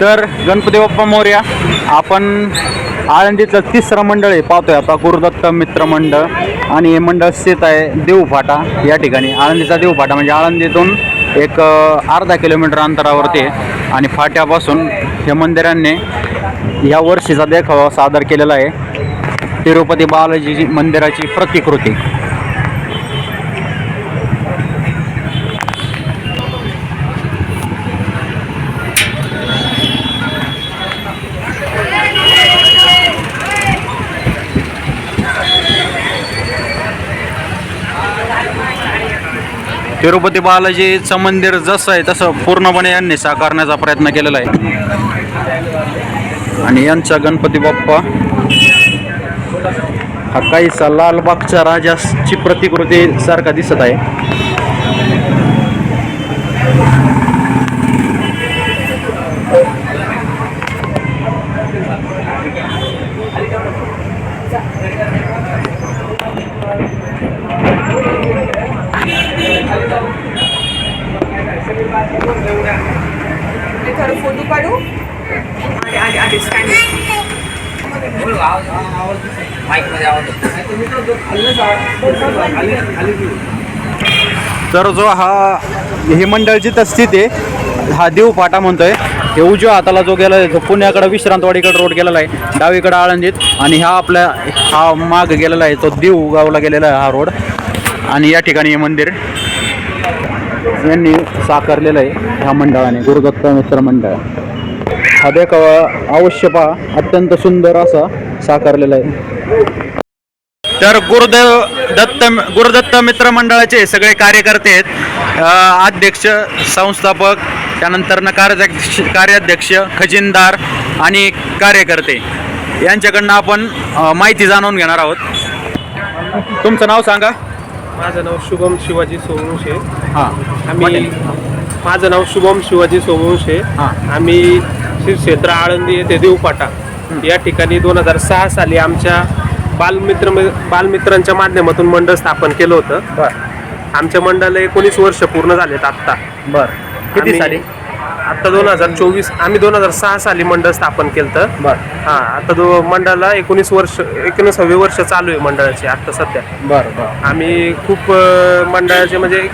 तर गणपती बाप्पा मोर्या आपण आळंदीतलं तिसरं मंडळ आहे पाहतोय आता गुरुदत्त मित्र मंडळ. आणि हे मंडळ स्थित आहे देवफाटा या ठिकाणी. आळंदीचा देवफाटा म्हणजे आळंदीतून एक अर्धा किलोमीटर अंतरावरती आहे. आणि फाट्यापासून हे मंदिरांनी या वर्षीचा देखावा सादर केलेला आहे. तिरुपती बालाजी मंदिराची प्रतिकृती. तिरुपती बालाजीचं मंदिर जसं आहे तसं पूर्णपणे यांनी साकारण्याचा प्रयत्न केलेला आहे. आणि यांचा गणपती बाप्पा हा काहीसा लालबागच्या राजाची प्रतिकृती सारखा दिसत आहे. खरं फोटो काढू. आले आले आले स्कॅन तर जो हा हे मंडळ जिथं आहे हा देव फाटा म्हणतोय. हे उजव्या हाताला जो गेला आहे तो पुण्याकडे विश्रांतवाडीकडे रोड गेलेला आहे डावीकडे आळंदीत. आणि हा आपल्या हा माग गेलेला आहे तो देव गावला गेलेला आहे हा रोड आणि या ठिकाणी हे मंदिर. यांनी साकारलेलं आहे ह्या मंडळाने गुरुदत्त मित्र मंडळ. हा देखावा अवश्य पहा अत्यंत सुंदर असा साकारलेला आहे. तर गुरुदेव दत्त गुरुदत्त मित्र मंडळाचे सगळे कार्यकर्ते आहेत. अध्यक्ष संस्थापक त्यानंतर कार्याध्यक्ष कार्याध्यक्ष खजिनदार आणि कार्यकर्ते. यांच्याकडनं आपण माहिती जाणून घेणार आहोत. तुमचं नाव सांगा. माझं नाव शुभम शिवाजी सोमवंशे हां. आम्ही माझं नाव शुभम शिवाजी सोमवंशे हां. आम्ही श्री क्षेत्र आळंदी येथे देवपाटा या ठिकाणी दोन हजार सहा साली आमच्या बालमित्र बालमित्रांच्या माध्यमातून मंडळ स्थापन केलं होतं. बर. आमच्या मंडळाला एकोणीस वर्ष पूर्ण झालेत आत्ता. बर. किती साली? आत्ता दोन हजार चोवीस आम्ही दोन हजार सहा साली मंडळ स्थापन केलं तर बर. हां आता दो मंडळाला एकोणीस वर्ष एकोणीसावे वर्ष चालू आहे मंडळाची आत्ता सध्या. बर बर. आम्ही खूप अ, मंडळाचे म्हणजे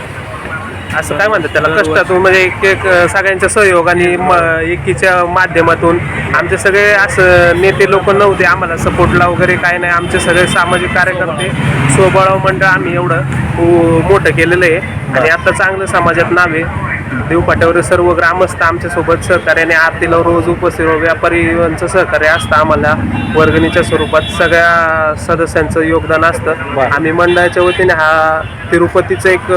असं काय म्हणतात त्याला कष्टातून म्हणजे एक एक सगळ्यांच्या सहयोगाने म एकीच्या माध्यमातून आमचे सगळे असं नेते लोक नव्हते आम्हाला सपोर्टला वगैरे काय नाही. आमचे सगळे सामाजिक कार्यकर्ते स्वबळाव मंडळ आम्ही एवढं उ- मोठं केलेलं आहे. आणि आता चांगलं समाजात नाव आहे. देवपाट्यावर सर्व ग्रामस्थ आमच्यासोबत सहकार्याने आरतीला रोज उपस्थित व्यापारींचं सहकार्य असतं आम्हाला. वर्गणीच्या स्वरूपात सगळ्या सदस्यांचं योगदान असतं. आम्ही मंडळाच्या वतीने हा तिरुपतीचं एक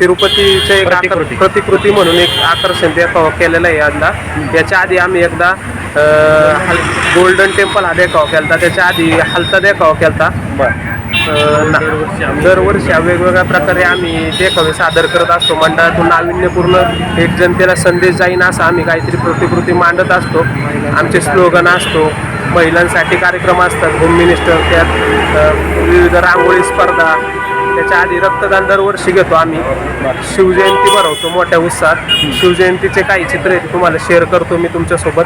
तिरुपतीचं एक प्रतिकृती. म्हणून एक आकर्षण देखावा केलेला आहे यंदा. याच्या आधी आम्ही एकदा गोल्डन टेम्पल हा देखावा केला त्याच्या आधी हलता देखावा केला दरवर्षी वेगवेगळ्या प्रकारे आम्ही देखावे सादर करत असतो. मंडळातून नाविन्यपूर्ण एक जनतेला संदेश जाईन असा आम्ही काहीतरी प्रतिकृती मांडत असतो. आमचे स्लोगन असतो. महिलांसाठी कार्यक्रम असतात. होम मिनिस्टर त्यात विविध रांगोळी स्पर्धा. त्याच्या आधी रक्तदान दरवर्षी घेतो आम्ही. शिवजयंती भरवतो मोठ्या उत्साहात. शिवजयंतीचे काही चित्र आहेत तुम्हाला शेअर करतो मी तुमच्यासोबत.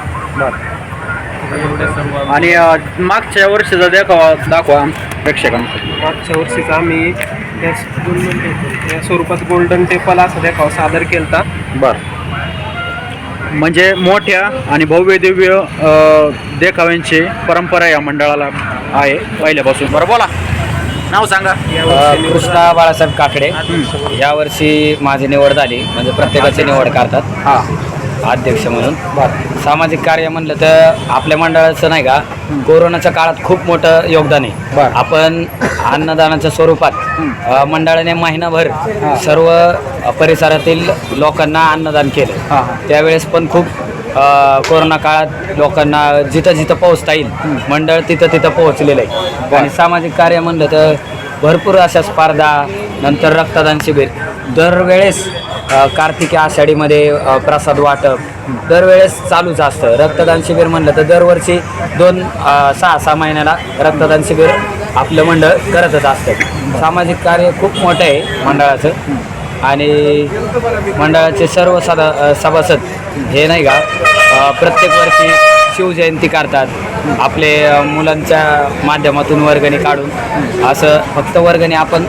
आणि मागच्या वर्षीचा देखावा दाखवा प्रेक्षकांना. मागच्या वर्षीच आम्ही या स्वरूपात गोल्डन टेपल असा देखावा सादर केलता. बर. म्हणजे मोठ्या आणि भव्य दिव्य अ, देखाव्यांची परंपरा या मंडळाला आहे पहिल्यापासून. बरं बोला. नाव सांगा. कृष्णा बाळासाहेब काकडे. यावर्षी माझी निवड झाली. म्हणजे प्रत्येकाची निवड करतात. हां. अध्यक्ष म्हणून. सामाजिक कार्य म्हणलं तर आपल्या मंडळाचं नाही का कोरोनाच्या काळात खूप मोठं योगदान आहे. बरं. आपण अन्नदानाच्या स्वरूपात अ, मंडळाने महिनाभर सर्व परिसरातील लोकांना अन्नदान केलं. हां हां. त्यावेळेस पण खूप अ, कोरोना काळात लोकांना जिथं जिथं पोहोचता येईल मंडळ तिथं तिथं पोहोचलेलं आहे. आणि सामाजिक कार्य म्हणलं तर भरपूर अशा स्पर्धा नंतर रक्तदान शिबिर दरवेळेस कार्तिकी आषाढीमध्ये प्रसाद वाटप. दरवेळेस चालूच असतं. रक्तदान शिबिर म्हणलं तर दरवर्षी दोन सहा सहा महिन्याला रक्तदान शिबिर आपलं मंडळ करतच असतं. सामाजिक कार्य खूप मोठं आहे मंडळाचं. आणि मंडळाचे सर्व सदा सभासद हे नाही का प्रत्येक वर्षी शिवजयंती करतात. आपले मुलांच्या माध्यमातून वर्गणी काढून. असं फक्त वर्गणी आपण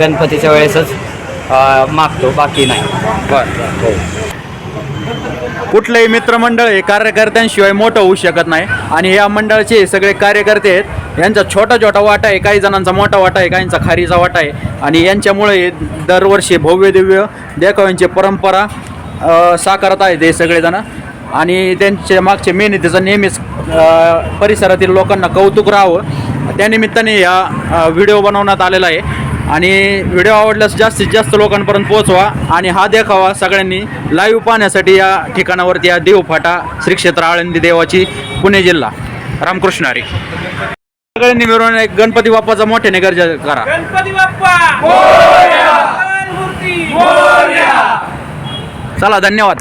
गणपतीच्या वेळेसच मागतो बाकी नाही. हो. कुठलंही मित्रमंडळ हे कार्यकर्त्यांशिवाय मोठं होऊ शकत नाही. आणि या मंडळाचे सगळे कार्यकर्ते आहेत यांचा छोटा छोटा वाटा आहे काही जणांचा मोठा वाटा आहे काहींचा खारीचा वाटा आहे. आणि यांच्यामुळे दरवर्षी भव्य दिव्य देखाव्यांची परंपरा साकारत आहेत हे सगळेजण. आणि त्यांच्या मागच्या मेहनतीचं नेहमीच परिसरातील लोकांना कौतुक राहावं. त्यानिमित्ताने या व्हिडिओ बनवण्यात आलेला आहे. आणि व्हिडिओ आवडल्यास जास्तीत जास्त लोकांपर्यंत पोहोचवा आणि हा देखावा सगळ्यांनी लाईव्ह पाहण्यासाठी या ठिकाणावरती या देवफाटा श्री क्षेत्र आळंदी देवाची पुणे जिल्हा. रामकृष्ण हरी. सगळ्यांनी मिळून एक गणपती बाप्पाचा मोठ्याने गरजा करा. गणपती बाप्पा! चला धन्यवाद.